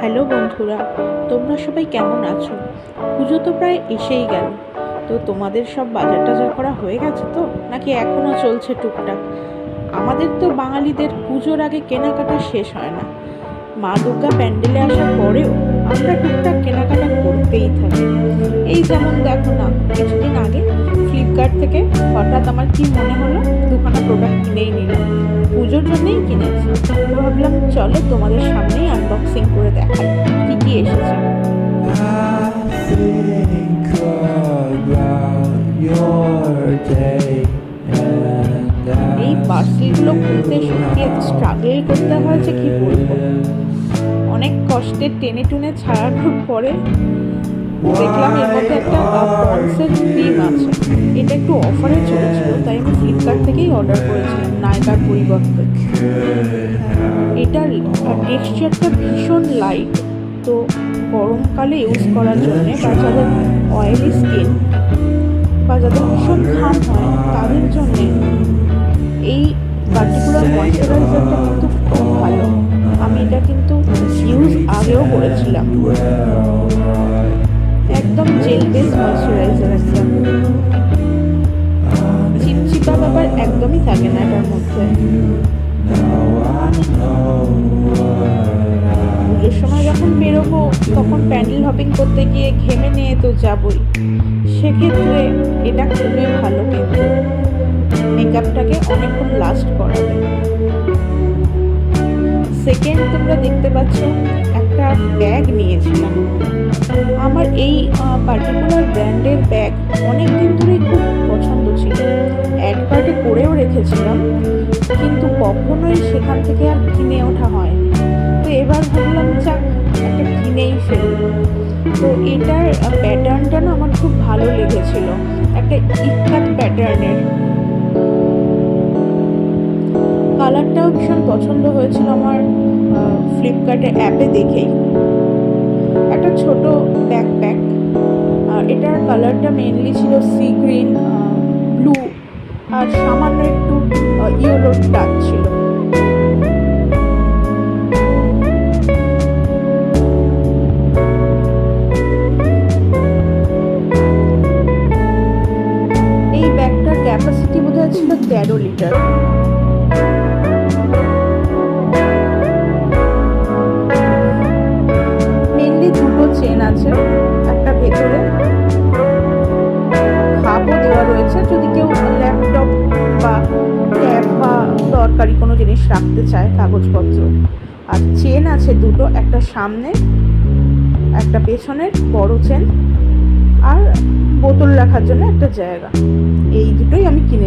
Hello বন্ধুরা, তোমরা সবাই কেমন আছো? পুজো তো প্রায় এসেই গেল। তো তোমাদের সব বাজার টাজার করা হয়ে গেছে তো? নাকি এখনও চলছে টুকটাক? আমাদের তো বাঙালিদের পুজোর আগে কেনাকাটা শেষ হয় না। মা দুর্গা প্যান্ডেলে আসার পরেও আমরা টুকটাক কেনাকাটা করতেই থাকি। এই যেমন দেখো না, কিছুদিন আগে ফ্লিপকার্ট থেকে হঠাৎ আমার কি মনে হলো, দুখানা প্রোডাক্ট কিনেই নিলাম। পুজোর জন্যেই কিনেছি। ভাবলাম, চলো তোমাদের সামনেই আনবক্সিং করে দেখাই। কি কি এসেছে? এই পার্সেলগুলো খুলতে সত্যি এত স্ট্রাগল করতে হয় যে কি বলব। অনেক কষ্টে টেনে টুনে ছাড়ানোর পরে দেখলাম এর মধ্যে একটা পন্সের ক্রিম আছে। এটা একটু অফারে চলেছিল, তাই আমি ফ্লিপকার্ট থেকেই অর্ডার করেছিলাম নায়কার পরিবর্তে এটার টেক্সচারটা ভীষণ লাইট তো গরমকালে ইউজ করার জন্যে বা যাদের অয়েলি স্কিন বা যাদের ভীষণ ঘাম হয়, তাদের জন্যে এই পার্টিকুলার ময়শ্চারাইজারটা কিন্তু খুব ভালো। আমি এটা কিন্তু ইউজ আগেও করেছিলাম। একদম জেল বেস ময়শ্চারাইজার একটা। চিপচিপা ব্যাপার একদমই থাকে না এটার মধ্যে। পুজোর সময় যখন বেরোবো, তখন প্যান্ডেল হপিং করতে গিয়ে ঘেমে নিয়ে তো যাবই। সেক্ষেত্রে এটা খুবই ভালো কিন্তু মেকআপটাকে অনেকক্ষণ লাস্ট করাবে। সেকেন্ড তোমরা দেখতে পাচ্ছ, একটা ব্যাগ নিয়েছিলাম। আমার এই পার্টিকুলার ব্র্যান্ডের ব্যাগ অনেক দিন ধরেই খুব পছন্দ ছিল। কার্ডে করেও রেখেছিলাম, কিন্তু কখনোই সেখান থেকে আর কিনে ওঠা হয়নি। তো এবার ভাবলাম, যাক, একটা কিনেই ফেলি। তো এটার প্যাটার্নটা না আমার খুব ভালো লেগেছিল। একটা ইকাত প্যাটার্নের কালারটাও ভীষণ পছন্দ হয়েছিল আমার ফ্লিপকার্টে অ্যাপে দেখেই। একটা ছোট ব্যাকপ্যাক আর এটার কালারটা মেনলি ছিল সি গ্রিন ব্লু আর সামান্য একটু ইয়েলো টাচ ছিল। এই ব্যাগটার ক্যাপাসিটি বোধহয় ছিল তেরো লিটার চেন আছে, একটা ভেতরে খাপও দেওয়া রয়েছে। যদি কেউ ল্যাপটপ বা ট্যাব বা দরকারি কোনো জিনিস রাখতে চায়, কাগজপত্র। আর চেন আছে দুটো, একটা সামনে, একটা পেছনের, বড় চেন আর বোতল রাখার জন্য একটা জায়গা। এই দুটোই আমি কিনে